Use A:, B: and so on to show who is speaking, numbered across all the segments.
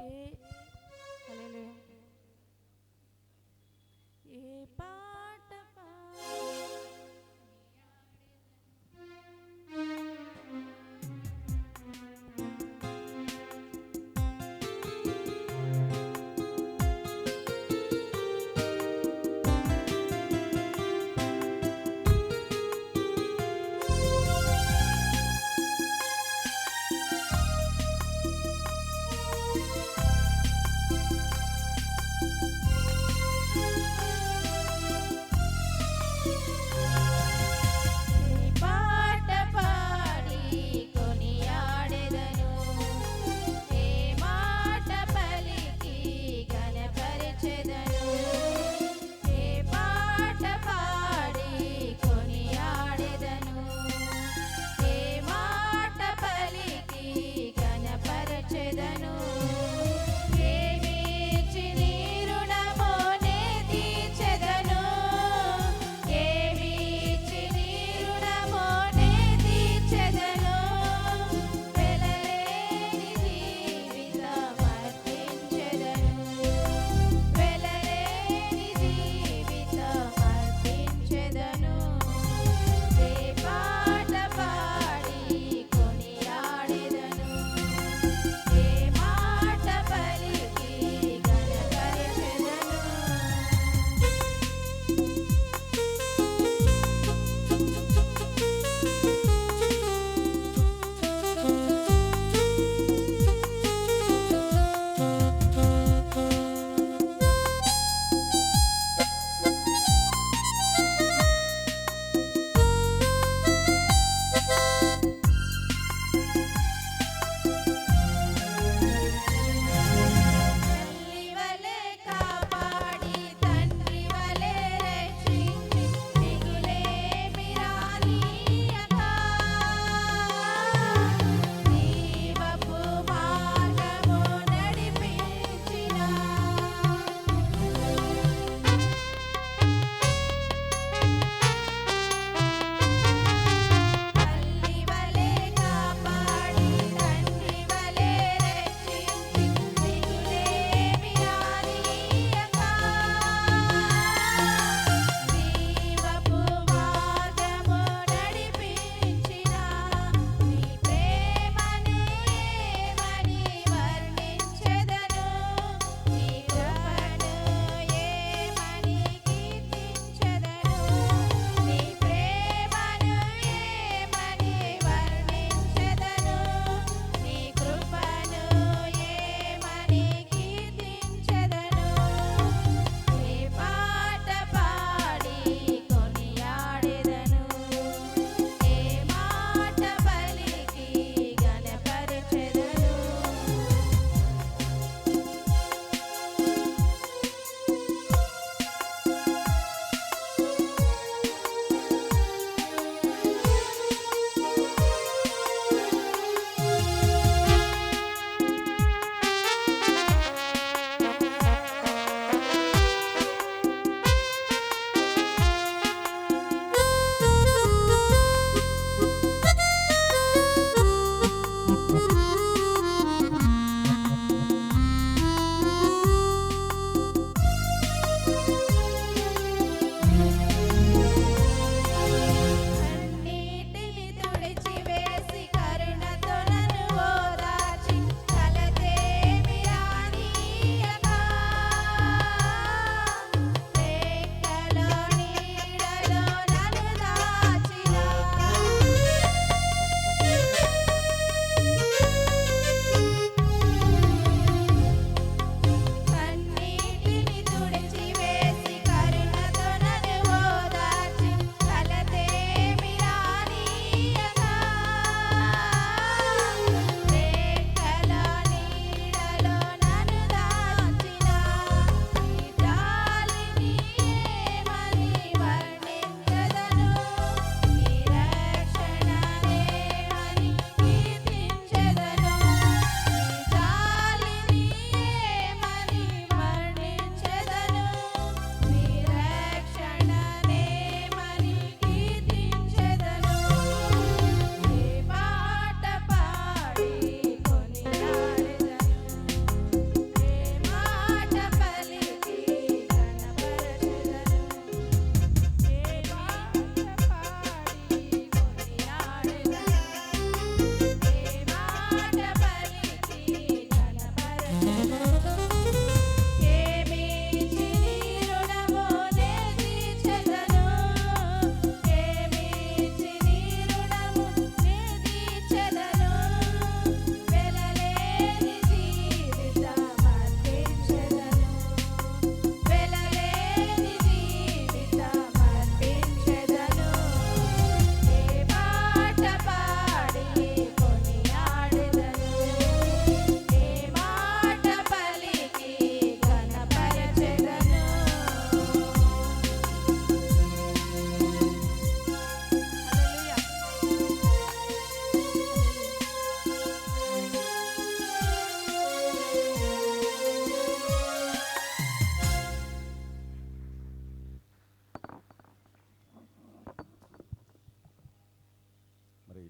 A: Eh,
B: hallelujah.
C: Eh,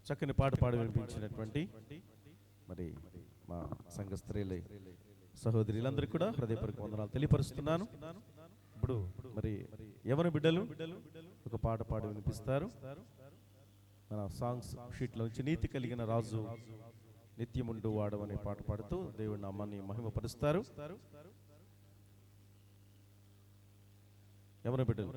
C: చక్కని పాట పాడి వినిపించినటువంటి మరి మా సంఘ స్త్రీలే సహోదరులందరికీ కూడా హృదయపూర్వక వందనాలు తెలియపరుస్తున్నాను. ఇప్పుడు మరి ఎవరి బిడ్డలు? ఒక పాట పాడి వినిపిస్తారు. మన సాంగ్స్ షీట్లో నుంచి నీతి కలిగిన రాజు నిత్యముండు వాడు అనే పాట పాడుతూ దేవుడి నామాన్ని మహిమపరుస్తారు. ఎవరి బిడ్డలు?